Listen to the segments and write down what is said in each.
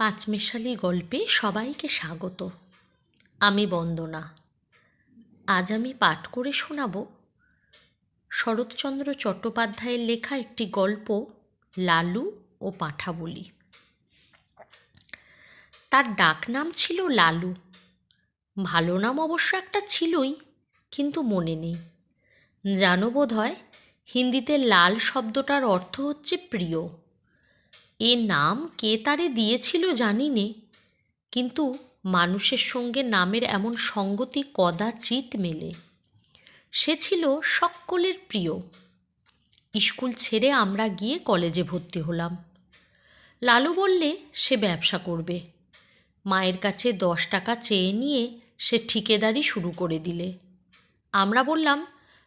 পাঁচমেশালি গল্পে সবাইকে স্বাগত। আমি বন্দনা। আজ আমি পাঠ করে শোনাব শরৎচন্দ্র চট্টোপাধ্যায়ের লেখা একটি গল্প, লালু ও পাঁঠাবলি। তার ডাক নাম ছিল লালু। ভালো নাম অবশ্য একটা ছিলই, কিন্তু মনে নেই। জানো বোধ হয় হিন্দিতে লাল শব্দটার অর্থ হচ্ছে প্রিয়। এ নাম কে তারে দিয়েছিল জানি নে। কিন্তু মানুষের সঙ্গে নামের এমন সঙ্গতি কদাচিৎ মেলে। সে ছিল সকলের প্রিয়। স্কুল ছেড়ে আমরা গিয়ে কলেজে ভর্তি হলাম। লালু বললে, সে ব্যবসা করবে। মায়ের কাছে দশ টাকা চেয়ে নিয়ে সে ঠিকেদারি শুরু করে দিলে। আমরা বললাম,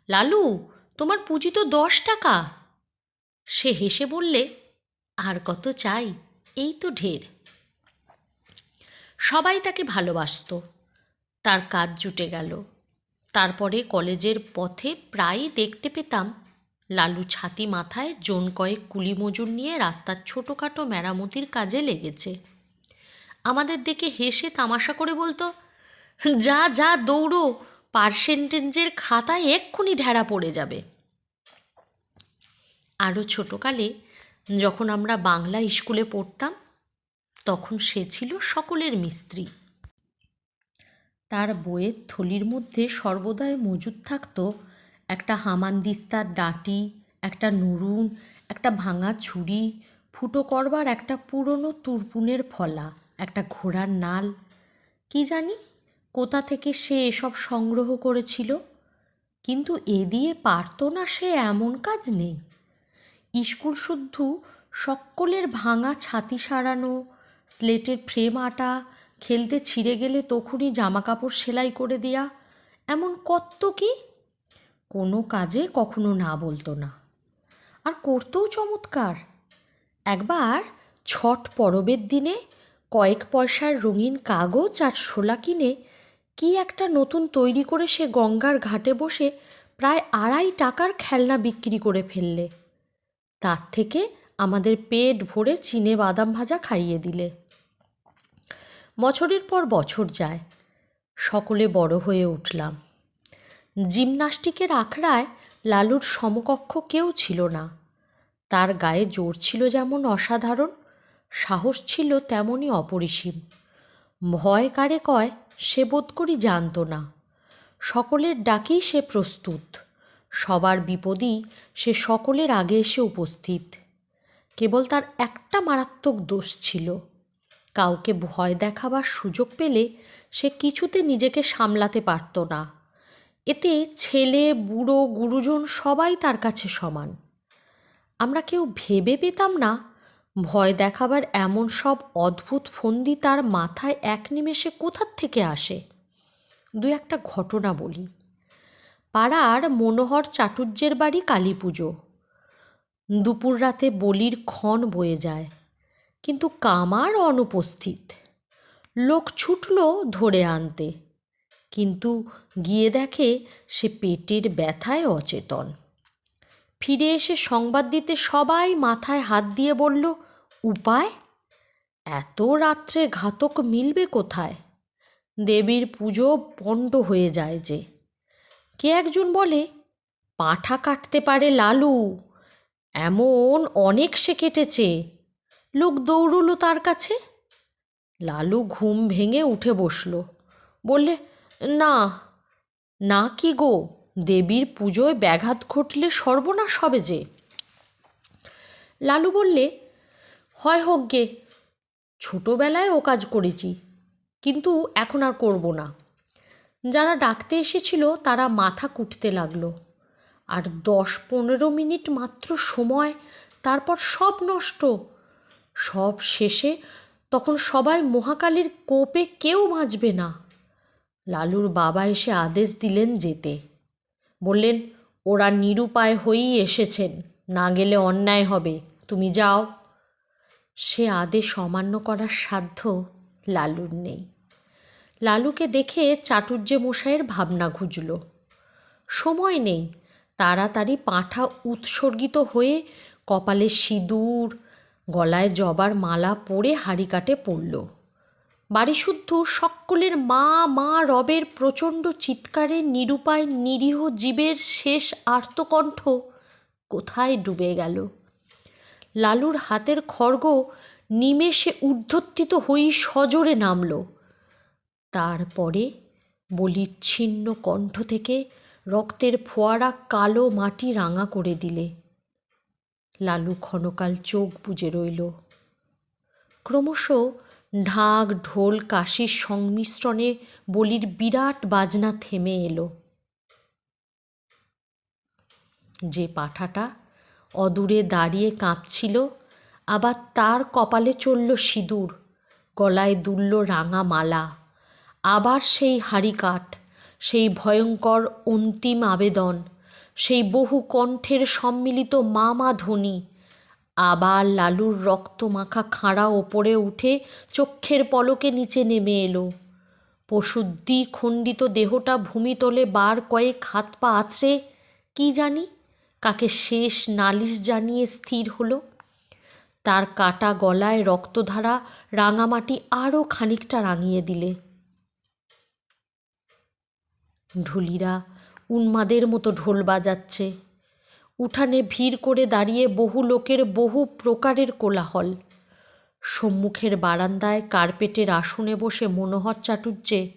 লালু, তোমার পুঁজি তো দশ টাকা। সে হেসে বললে আর কত চাই, এই তো ঢের। সবাই তাকে ভালোবাসত। তার কাজ জুটে গেল। তারপরে কলেজের পথে প্রায়ই দেখতে পেতাম লালু ছাতি মাথায় জোন কয়েক কুলি মজুর নিয়ে রাস্তার ছোটোখাটো মেরামতির কাজে লেগেছে। আমাদের দেখে হেসে তামাশা করে বলতো, যা যা, দৌড়ো পার্সেন্টেজের খাতায় এক্ষুনি ঢেড়া পড়ে যাবে। আরও ছোটোকালে যখন আমরা বাংলা স্কুলে পড়তাম, তখন সে ছিল সকলের মিস্ত্রি। তার বইয়ের থলির মধ্যে সর্বদাই মজুদ থাকত একটা হামানদিস্তার ডাঁটি, একটা নুরুন, একটা ভাঙা ছুরি, ফুটো করবার একটা পুরনো তুরপুনের ফলা, একটা ঘোড়ার নাল। কি জানি কোথা থেকে সে এসব সংগ্রহ করেছিল, কিন্তু এ দিয়ে পারত না সে এমন কাজ নেই। স্কুল শুদ্ধ, সকলের ভাঙা ছাতি সারানো, স্লেটের ফ্রেম আটা, খেলতে ছিঁড়ে গেলে তখনই জামা কাপড় সেলাই করে দেয়া, এমন কত কি? কোনো কাজে কখনো না বলতো না। আর করতেও চমৎকার। একবার ছট পরবের দিনে কয়েক পয়সার রঙিন কাগজ আর শোলা কিনে কি একটা নতুন তৈরি করে সে গঙ্গার ঘাটে বসে প্রায় আড়াই টাকার খেলনা বিক্রি করে ফেললে। তার থেকে আমাদের পেট ভরে চিনে বাদাম ভাজা খাইয়ে দিলে। বছরের পর বছর যায়, সকলে বড় হয়ে উঠলাম। জিমনাস্টিকের আখড়ায় লালুর সমকক্ষ কেউ ছিল না। তার গায়ে জোর ছিল যেমন অসাধারণ, সাহস ছিল তেমনই অপরিসীম। ভয় কারে কয় সে বোধ করি জানত না। সকলের ডাকেই সে প্রস্তুত। সবার বিপদই সে সকলের আগে এসে উপস্থিত। কেবল তার একটা মারাত্মক দোষ ছিল। কাউকে ভয় দেখাবার সুযোগ পেলে সে কিছুতে নিজেকে সামলাতে পারত না। এতে ছেলে, বুড়ো, গুরুজন সবাই তার কাছে সমান। আমরা কেউ ভেবে পেতাম না, ভয় দেখাবার এমন সব অদ্ভুত ফন্দি তার মাথায় এক নিমেষে কোথার থেকে আসে? দু একটা ঘটনা বলি। পাড়ার মনোহর চাটুর্যের বাড়ি কালী পুজো দুপুর রাতে বলির ক্ষণ বয়ে যায়, কিন্তু কামার অনুপস্থিত। লোক ছুটল ধরে আনতে, কিন্তু গিয়ে দেখে সে পেটের ব্যথায় অচেতন। ফিরে এসে সংবাদ দিতে সবাই মাথায় হাত দিয়ে বলল, উপায়? এত রাত্রে ঘাতক মিলবে কোথায়? দেবীর পুজো পণ্ড হয়ে যায় যে। কে একজন বলে, পাঁঠা কাটতে পারে লালু, এমন অনেক সে কেটেছে। লোক দৌড়লো তার কাছে। লালু ঘুম ভেঙে উঠে বসল। বললে, না না কি গো, দেবীর পুজোয় ব্যাঘাত ঘটলে সর্বনাশ হবে যে। লালু বললে, হয় হোক গে, ছোটোবেলায় ও কাজ করেছি, কিন্তু এখন আর করব না। যারা ডাকতে এসেছিল, তারা মাথা কুটতে লাগল। আর দশ পনেরো মিনিট মাত্র সময়, তারপর সব নষ্ট। সব শেষে তখন সবাই মহাকালীর কোপে কেউ বাঁচবে না। লালুর বাবা এসে আদেশ দিলেন যেতে। বললেন, ওরা নিরুপায় হয়েই এসেছেন, না গেলে অন্যায় হবে। তুমি যাও। সে আদেশ অমান্য করার সাধ্য লালুর নেই। লালুকে দেখে চাটুর্যে মশাইয়ের ভাবনা ঘুজল। সময় নেই। তাড়াতাড়ি পাঁঠা উৎসর্গিত হয়ে কপালে সিঁদুর, গলায় জবার মালা পরে হাড়ি কাটে পড়ল। বাড়িশুদ্ধ সকলের মা মা রবের প্রচণ্ড চিৎকারে, নিরুপায়, নিরীহ জীবের শেষ আর্তকণ্ঠ কোথায় ডুবে গেল? লালুর হাতের খড়গ নিমেষে ঊর্ধ্বত্বিত হয়েই সজোরে নামল। তারপরে বলির ছিন্ন কণ্ঠ থেকে রক্তের ফোয়ারা কালো মাটি রাঙা করে দিলে। লালু ক্ষণকাল চোখ বুজে রইল। ক্রমশ ঢাক ঢোল কাশির সংমিশ্রণে বলির বিরাট বাজনা থেমে এলো। যে পাঠাটা অদূরে দাঁড়িয়ে কাঁপছিল, আবার তার কপালে চলল সিঁদুর, গলায় দুলল রাঙা মালা। আবার সেই হাড়ি কাঠ, সেই ভয়ঙ্কর অন্তিম আবেদন, সেই বহু কণ্ঠের সম্মিলিত মা মা ধ্বনি, আবার লালুর রক্তমাখা খাঁড়া ওপরে উঠে চক্ষের পলকে নিচে নেমে এলো। পশুর দ্বিখণ্ডিত দেহটা ভূমিতলে বার কয়েক হাত পা আছড়ে, কি জানি, কাকে শেষ নালিশ জানিয়ে স্থির হলো। তার কাটা গলায় রক্তধারা রাঙামাটি আরও খানিকটা রাঙিয়ে দিলে। ঢুলিরা উন্মাদের মতো ঢোল বাজাচ্ছে। উঠানে ভিড় করে দাঁড়িয়ে বহু লোকের বহু প্রকারের কোলাহল। সম্মুখের বারান্দায় কার্পেটের আসনে বসে মনোহর চাটুর্যে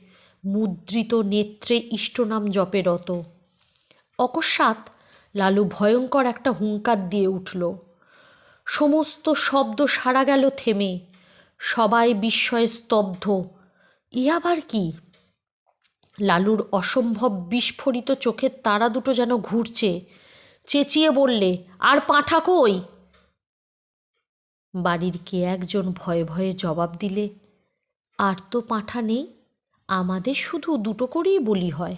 মুদ্রিত নেত্রে ইষ্টনাম জপে রত। অকস্মাৎ লালু ভয়ঙ্কর একটা হুঙ্কার দিয়ে উঠল। সমস্ত শব্দ সারা গেল থেমে। সবাই বিস্ময়ে স্তব্ধ। ইহাবার কি? লালুর অসম্ভব বিস্ফোরিত চোখের তারা দুটো যেন ঘুরছে। চেঁচিয়ে বললে, আর পাঁঠা কই? বাড়ির কে একজন ভয়ে ভয়ে জবাব দিলে, আর তো পাঁঠা নেই, আমাদের শুধু দুটো করেই বলি হয়।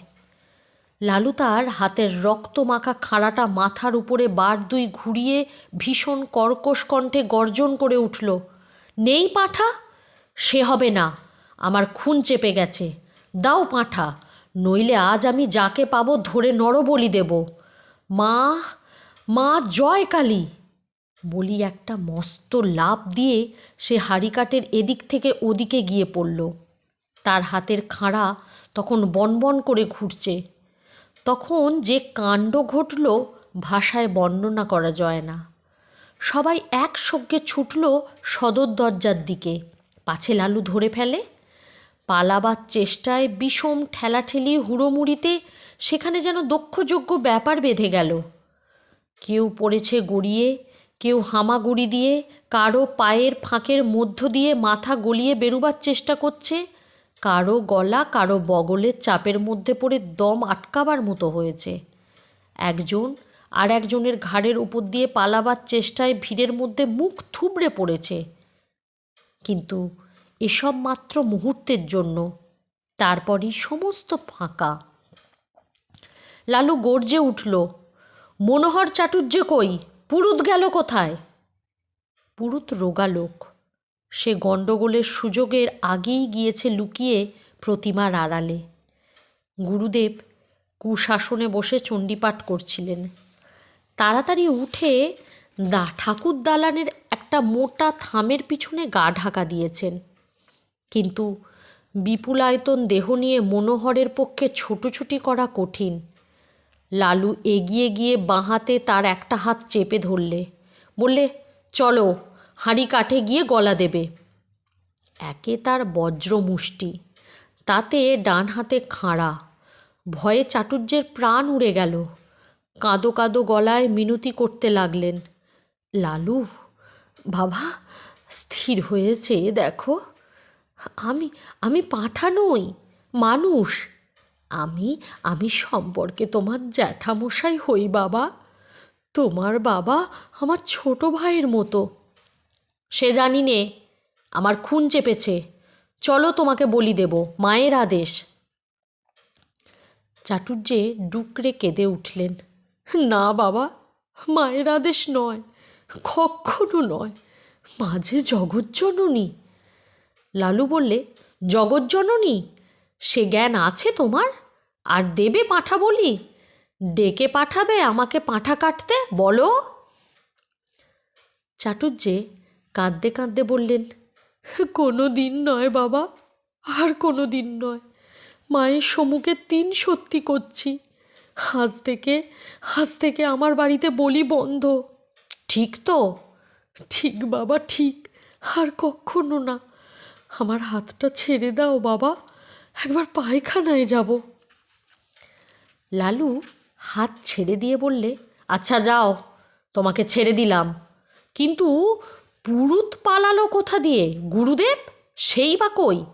লালু তার হাতের রক্ত মাখা খাড়াটা মাথার উপরে বার দুই ঘুরিয়ে ভীষণ কর্কশ কণ্ঠে গর্জন করে উঠল, নেই পাঁঠা? সে হবে না, আমার খুন চেপে গেছে। দাও পাঁঠা, নইলে আজ আমি যাকে পাবো ধরে নরবলি দেব। মা মা জয় কালী! বলি একটা মস্ত লাভ দিয়ে সে হাড়িকাটের এদিক থেকে ওদিকে গিয়ে পড়ল। তার হাতের খাঁড়া তখন বনবন করে ঘুরছে। তখন যে কাণ্ড ঘটল ভাষায় বর্ণনা করা যায় না। সবাই একসঙ্গে ছুটল সদর দরজার দিকে। পাছে লালু ধরে ফেলে পালাবার চেষ্টায় বিষম ঠেলাঠেলি হুড়োমুড়িতে সেখানে যেন দক্ষযোগ্য ব্যাপার বেঁধে গেল। কেউ পড়েছে গড়িয়ে, কেউ হামাগুড়ি দিয়ে কারও পায়ের ফাঁকের মধ্য দিয়ে মাথা গলিয়ে বেরুবার চেষ্টা করছে কারও গলা কারও বগলের চাপের মধ্যে পড়ে দম আটকাবার মতো হয়েছে। একজন আর একজনের ঘাড়ের উপর দিয়ে পালাবার চেষ্টায় ভিড়ের মধ্যে মুখ থুবড়ে পড়েছে। কিন্তু এসব মাত্র মুহূর্তের জন্য। তারপরই সমস্ত ফাঁকা। লালু গর্জে উঠল, মনোহর চাটুর্য কই? পুরুত গেল কোথায়? পুরুত রোগা লোক। সে গণ্ডগোলের সুযোগের আগেই গিয়েছে লুকিয়ে প্রতিমার আড়ালে। গুরুদেব কুশাসনে বসে চণ্ডীপাঠ করছিলেন। তাড়াতাড়ি উঠে দা ঠাকুর দালানের একটা মোটা থামের পিছনে গা ঢাকা দিয়েছেন। কিন্তু বিপুলায়তন দেহ নিয়ে মনোহরের পক্ষে ছোটোছুটি করা কঠিন। লালু এগিয়ে গিয়ে বাঁ হাতে তার একটা হাত চেপে ধরলে। বললে, চলো, হাঁড়ি কাঠে গিয়ে গলা দেবে। একে তার বজ্র মুষ্টি, তাতে ডান হাতে খাঁড়া। ভয়ে চাটুর্যের প্রাণ উড়ে গেল। কাঁদো কাঁদো গলায় মিনতি করতে লাগলেন। লালু, বাবা, স্থির হয়েছে, দেখো। আমি আমি পাঁঠা নই, মানুষ। আমি আমি সম্পর্কে তোমার জ্যাঠামশাই হই বাবা। তোমার বাবা আমার ছোট ভাইয়ের মতো। সে জানি নে, আমার খুন চেপেছে। চলো তোমাকে বলি দেব, মায়ের আদেশ। চাটুর্যে ডুকরে কেঁদে উঠলেন। না বাবা, মায়ের আদেশ নয় কখনো নয়, মাঝে জগজ্জননী। লালু বললে জগজ্জননী সে জ্ঞান আছে তোমার? আর দেবে পাঁঠা বলি? ডেকে পাঠাবে আমাকে পাঁঠা কাটতে, বলো? চাটুর্যে কাঁদতে কাঁদতে বললেন কোনো দিন নয় বাবা, আর কোনো দিন নয়। মায়ের সম্মুখে তিন সত্যি করছি। আজ থেকে আজ থেকে আমার বাড়িতে বলি বন্ধ। ঠিক তো? ঠিক বাবা, ঠিক। আর কখনো না। আমার হাতটা ছেড়ে দাও, বাবা। একবার পায়খানায় যাব। লালু হাত ছেড়ে দিয়ে বললে আচ্ছা যাও, তোমাকে ছেড়ে দিলাম। কিন্তু পুরুত পালালো কোথা দিয়ে? গুরুদেব? সেই বা কই?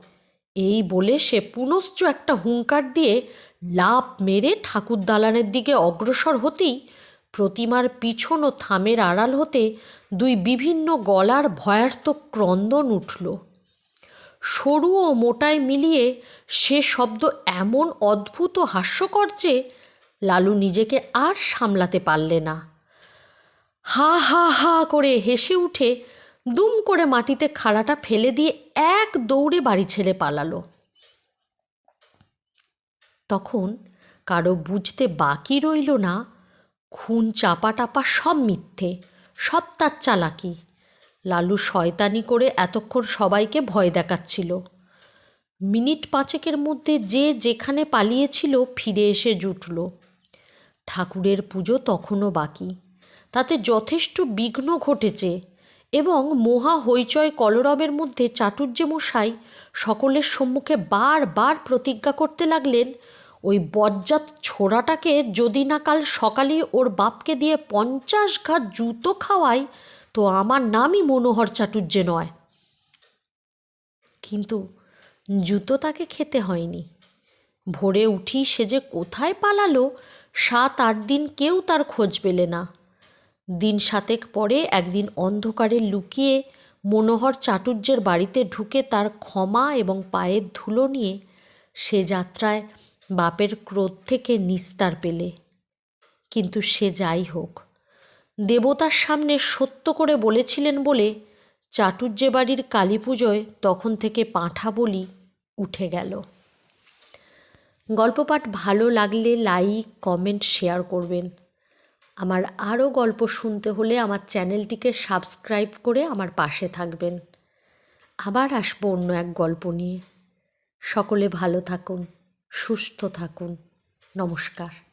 এই বলে সে পুনশ্চ একটা হুঙ্কার দিয়ে লাফ মেরে ঠাকুর দালানের দিকে অগ্রসর হতেই প্রতিমার পিছন ও থামের আড়াল হতে দুই বিভিন্ন গলার ভয়ার্থ ক্রন্দন উঠল। সরু ও মোটায় মিলিয়ে সে শব্দ এমন অদ্ভুত হাস্যকর যে লালু নিজেকে আর সামলাতে পারলে না। হা হা হা করে হেসে উঠে দুম করে মাটিতে খাড়াটা ফেলে দিয়ে এক দৌড়ে বাড়ি ছেড়ে পালালো। তখন কারও বুঝতে বাকি রইল না, খুন চাপা টাপা সব মিথ্যে, সব তার চালাকি। লালু শয়তানি করে এতক্ষণ সবাইকে ভয় দেখাচ্ছিল। মিনিট পাঁচেকের মধ্যে যে যেখানে পালিয়েছিল ফিরে এসে জুটল। ঠাকুরের পুজো তখনও বাকি। তাতে যথেষ্ট বিঘ্ন ঘটেছে এবং মহা হইচয় কলরবের মধ্যে চাটুর্যে মশাই সকলের সম্মুখে বারবার প্রতিজ্ঞা করতে লাগলেন, ওই বজ্জাত ছোড়াটাকে যদি না কাল সকালে ওর বাপকে দিয়ে পঞ্চাশ ঘাট জুতো খাওয়াই তো আমার নামই মনোহর চাটুর্যে নয়। কিন্তু জুতো তাকে খেতে হয়নি। ভোরে উঠি সে যে কোথায় পালালো, সাত আট দিন কেউ তার খোঁজ পেলে না। দিন সাতেক পরে একদিন অন্ধকারে লুকিয়ে মনোহর চাটুর্যের বাড়িতে ঢুকে তার ক্ষমা এবং পায়ের ধুলো নিয়ে সে যাত্রায় বাপের ক্রোধ থেকে নিস্তার পেলে। কিন্তু সে যাই হোক দেবতার সামনে সত্য করে বলেছিলেন বলে চাটুর্যে বাড়ির কালী পুজোয় তখন থেকে পাঁঠা বলি উঠে গেল। গল্প পাঠ ভালো লাগলে লাইক, কমেন্ট, শেয়ার করবেন। আমার আরও গল্প শুনতে হলে আমার চ্যানেলটিকে সাবস্ক্রাইব করে আমার পাশে থাকবেন। আবার আসব অন্য এক গল্প নিয়ে। সকলে ভালো থাকুন, সুস্থ থাকুন। নমস্কার।